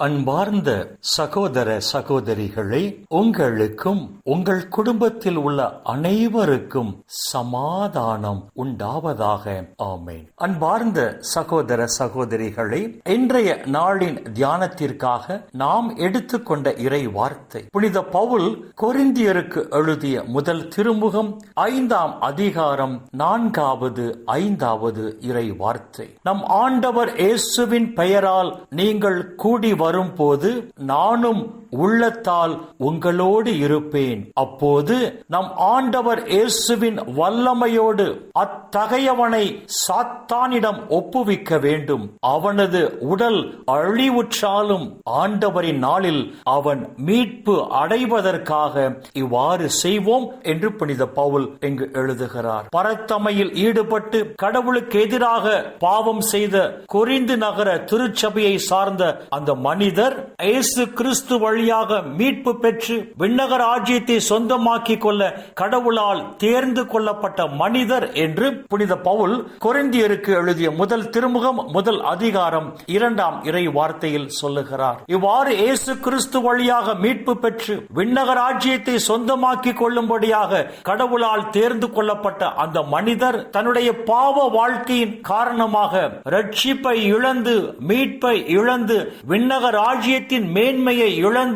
அன்பார்ந்த சகோதர சகோதரிகளே உங்களுக்கும் உங்கள் குடும்பத்தில் உள்ள அனைவருக்கும் சமாதானம் உண்டாவதாக. ஆமேன். அன்பார்ந்த சகோதர சகோதரிகளே இன்றைய நாளின் தியானத்திற்காக நாம் எடுத்துக்கொண்ட இறை வார்த்தை புனித பவுல் கொரிந்தியருக்கு எழுதிய முதல் திருமுகம் ஐந்தாம் அதிகாரம் நான்காவது ஐந்தாவது இறை வார்த்தை நம் ஆண்டவர் இயேசுவின் பெயரால் நீங்கள் கூடி வரும்போது நானும் உள்ளத்தால் உங்களோடு இருப்பேன். அப்போது நம் ஆண்டவர் இயேசுவின் வல்லமையோடு அத்தகையவனை சாத்தானிடம் ஒப்புவிக்க வேண்டும். அவனது உடல் அழிவுற்றாலும் ஆண்டவரின் நாளில் அவன் மீட்பு அடைவதற்காக இவ்வாறு செய்வோம் என்று புனித பவுல் இங்கு எழுதுகிறார். பரத்தமையில் ஈடுபட்டு கடவுளுக்கு எதிராக பாவம் செய்த குறிந்து நகர திருச்சபையை சார்ந்த அந்த மனிதர் இயேசு கிறிஸ்து வழியாக மீட்பு பெற்று விண்ணகர் ராஜ்யத்தை சொந்தமாக்கிக் கொள்ள கடவுளால் தேர்ந்து கொள்ளப்பட்ட மனிதர் என்று புனித பவுல் கொரிந்தியருக்கு எழுதிய முதல் திருமுகம் முதல் அதிகாரம் இரண்டாம் இறை வார்த்தையில் சொல்லுகிறார். இவ்வாறு இயேசு கிறிஸ்து வழியாக மீட்பு பெற்று விண்ணகர் ராஜ்யத்தை சொந்தமாக்கிக் கொள்ளும்படியாக கடவுளால் தேர்ந்து கொள்ளப்பட்ட அந்த மனிதர் தன்னுடைய பாவ வாழ்க்கையின் காரணமாக ரட்சிப்பை இழந்து மீட்பை இழந்து விண்ணக ராஜ்யத்தின் மேன்மையை இழந்து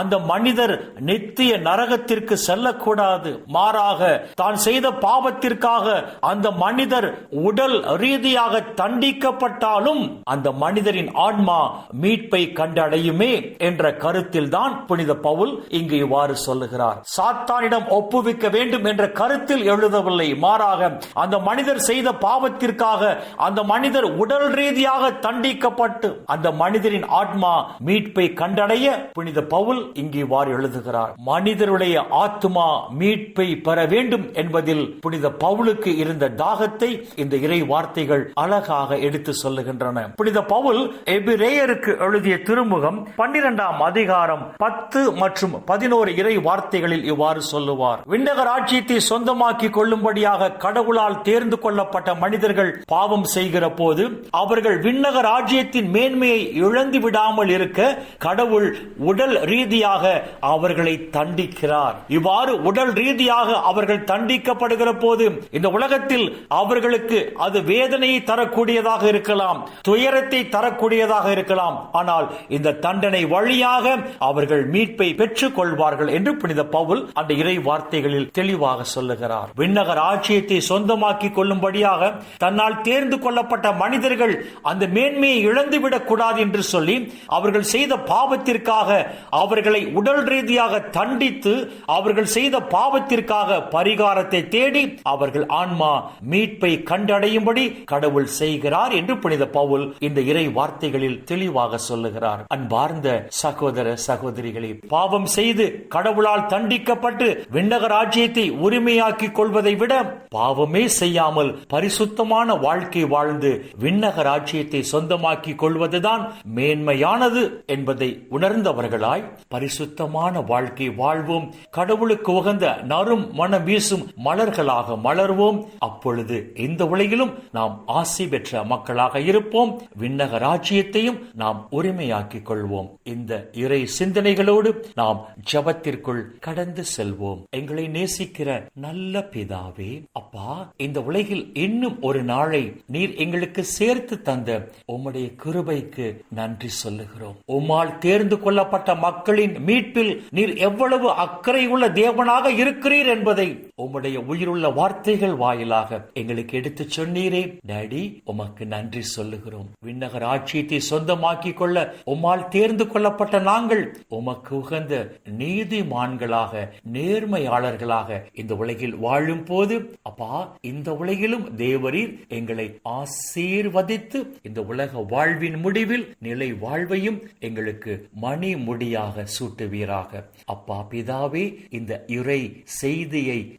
அந்த மனிதர் நித்திய நரகத்திற்கு செல்லக்கூடாது. மாறாக தான் செய்த பாவத்திற்காக அந்த மனிதர் உடல் ரீதியாக தண்டிக்கப்பட்டாலும் அந்த மனிதரின் ஆன்மா மீட்பை கண்டடையுமே என்ற கருத்தில் தான் புனித பவுல் இங்கு இவ்வாறு சொல்லுகிறார். சாத்தானிடம் ஒப்புவிக்க வேண்டும் என்ற கருத்தில் எழுதவில்லை. மாறாக அந்த மனிதர் செய்த பாவத்திற்காக அந்த மனிதர் உடல் ரீதியாக தண்டிக்கப்பட்டு அந்த மனிதரின் ஆத்மா மீட்பை கண்டடைய புனித பவுல் இங்கே இவ்வாறு எழுதுகிறார் மனிதருடைய ஆத்மா மீட்பை பெற வேண்டும் என்பதில் புனித பவுலுக்கு இருந்த தாகத்தை இந்த இறை வார்த்தைகள் அழகாக எடுத்து சொல்லுகின்றன. புனித பவுல் எபிரேயருக்கு எழுதிய திருமுகம் பன்னிரெண்டாம் அதிகாரம் பத்து மற்றும் பதினோரு இறை வார்த்தைகளில் இவ்வாறு சொல்லுவார் விண்ணகர் ஆட்சியத்தை சொந்தமாக்கி கொள்ளும்படியாக கடவுளால் தேர்ந்து கொள்ளப்பட்ட மனிதர்கள் பாவம் செய்கிற போது அவர்கள் விண்ணகர் ஆட்சியத்தின் மேன்மையை இழந்து விடாமல் இருக்க கடவுள் உடல் ரீதியாக அவர்களை தண்டிக்கிறார். இவ்வாறு உடல் ரீதியாக அவர்கள் தண்டிக்கப்படுகிற போது இந்த உலகத்தில் அவர்களுக்கு அது வேதனையை தரக்கூடியதாக இருக்கலாம் துயரத்தை தரக்கூடியதாக இருக்கலாம். ஆனால் இந்த தண்டனை வழியாக அவர்கள் மீட்பை பெற்றுக் கொள்வார்கள் என்று புனித பவுல் அந்த இறை வார்த்தைகளில் தெளிவாக சொல்லுகிறார். விண்ணகர் ஆட்சியத்தை சொந்தமாக்கி கொள்ளும்படியாக தன்னால் தேர்ந்து கொள்ளப்பட்ட மனிதர்கள் அந்த மேன்மையை இழந்துவிடக் கூடாது என்று சொல்லி அவர்கள் செய்த பாவத்திற்காக அவர்களை உடல் ரீதியாக தண்டித்து அவர்கள் செய்த பாவத்திற்காக பரிகாரத்தை தேடி அவர்கள் ஆன்மா மீட்பை கண்டடையும்படி கடவுள் செய்கிறார் என்று புனித பவுல் இந்த இறை வார்த்தைகளில் தெளிவாக சொல்லுகிறார். அன்பார்ந்த சகோதர சகோதரிகளே பாவம் செய்து கடவுளால் தண்டிக்கப்பட்டு விண்ணக ராஜ்யத்தை உரிமையாக்கிக் கொள்வதை விட பாவமே செய்யாமல் பரிசுத்தமான வாழ்க்கை வாழ்ந்து விண்ணக ராஜ்யத்தை சொந்தமாக்கிக் கொள்வதுதான் மேன்மையானது என்பதை உணர்ந்தவர்கள் உணர்ந்தவர்களாய் பரிசுத்தமான வாழ்க்கை வாழ்வோம். கடவுளுக்கு உகந்த நறும் மனம் வீசும் மலர்களாக மலர்வோம். அப்பொழுது இந்த உலகிலும் நாம் ஆசை பெற்ற மக்களாக இருப்போம். விண்ணக ராஜ்யத்தையும் நாம் உரிமையாக்கிக் கொள்வோம். இந்த இறை சிந்தனைகளோடு நாம் ஜபத்திற்குள் கடந்து செல்வோம். எங்களை நேசிக்கிற நல்ல பிதாவே அப்பா இந்த உலகில் இன்னும் ஒரு நாளை நீர் எங்களுக்கு சேர்த்து தந்த உம்முடைய கிருபைக்கு நன்றி சொல்லுகிறோம். உம்மால் தேர்ந்து கொள்ளப்பட்ட மக்களின் மீட்பில் நீர் எவ்வளவு அக்கறை உள்ள தேவனாக இருக்கிறீர் என்பதை உம்முடைய உயிருள்ள வார்த்தைகள் வாயிலாக எங்களுக்கு எடுத்து சொன்னீரே. டேடி உமக்கு நன்றி சொல்லுகிறோம். விண்ணகர் ஆட்சியத்தை சொந்தமாக்கிக் கொள்ள உம்மால் தேர்ந்து கொள்ளப்பட்ட நாங்கள் உமக்கு உகந்த நீதிமான்களாக நேர்மையாளர்களாக இந்த உலகில் வாழும் போது அப்பா இந்த உலகிலும் தேவரீர் எங்களை ஆசீர்வதித்து இந்த உலக வாழ்வின் முடிவில் நிலை வாழ்வையும் எங்களுக்கு மணி முடியாக சூட்டுவீராக. அப்பா பிதாவே இந்த இறை செய்தியை